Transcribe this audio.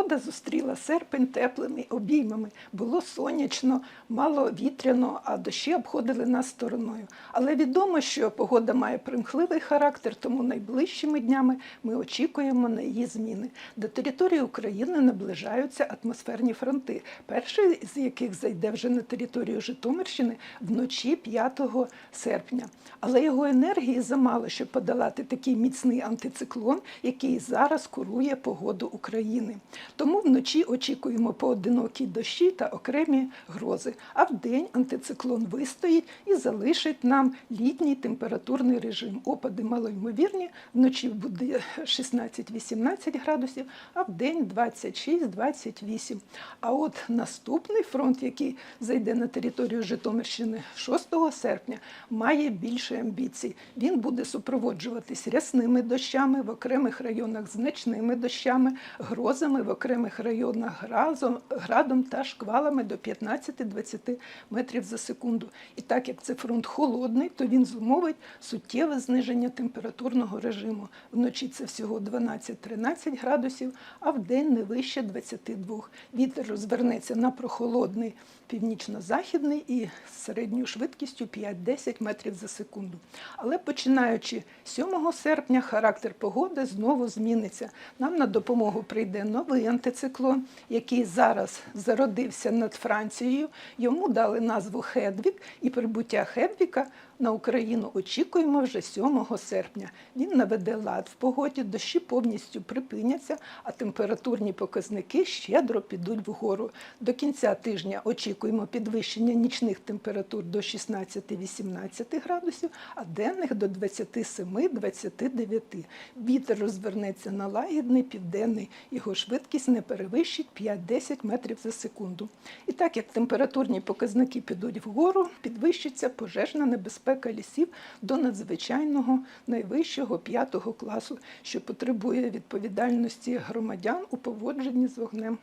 Природа зустріла серпень теплими обіймами. Було сонячно, мало вітряно, а дощі обходили нас стороною. Але відомо, що погода має примхливий характер, тому найближчими днями ми очікуємо на її зміни. До території України наближаються атмосферні фронти, перший з яких зайде вже на територію Житомирщини вночі 5 серпня. Але його енергії замало, щоб подолати такий міцний антициклон, який зараз курує погоду України. Тому вночі очікуємо поодинокі дощі та окремі грози. А вдень антициклон вистоїть і залишить нам літній температурний режим. Опади малоймовірні, вночі буде 16-18 градусів, а вдень 26-28. А от наступний фронт, який зайде на територію Житомирщини 6 серпня, має більше амбіцій. Він буде супроводжуватись рясними дощами в окремих районах значними дощами, грозами в районах гразом, градом та шквалами до 15-20 метрів за секунду. І так як це фронт холодний, то він зумовить суттєве зниження температурного режиму. Вночі це всього 12-13 градусів, а вдень не вище 22. Вітер розвернеться на прохолодний північно-західний і з середньою швидкістю 5-10 метрів за секунду. Але починаючи 7 серпня характер погоди знову зміниться. Нам на допомогу прийде новий антициклон, який зараз зародився над Францією. Йому дали назву Хедвік, і прибуття Хедвіка на Україну очікуємо вже 7 серпня. Він наведе лад в погоді, дощі повністю припиняться, а температурні показники щедро підуть вгору. До кінця тижня очікуємо підвищення нічних температур до 16-18 градусів, а денних до 27-29. Вітер розвернеться на лагідний південний. Його швидкість не перевищить 5-10 метрів за секунду. І так як температурні показники підуть вгору, підвищиться пожежна небезпека лісів до надзвичайного найвищого п'ятого класу, що потребує відповідальності громадян у поводженні з вогнем.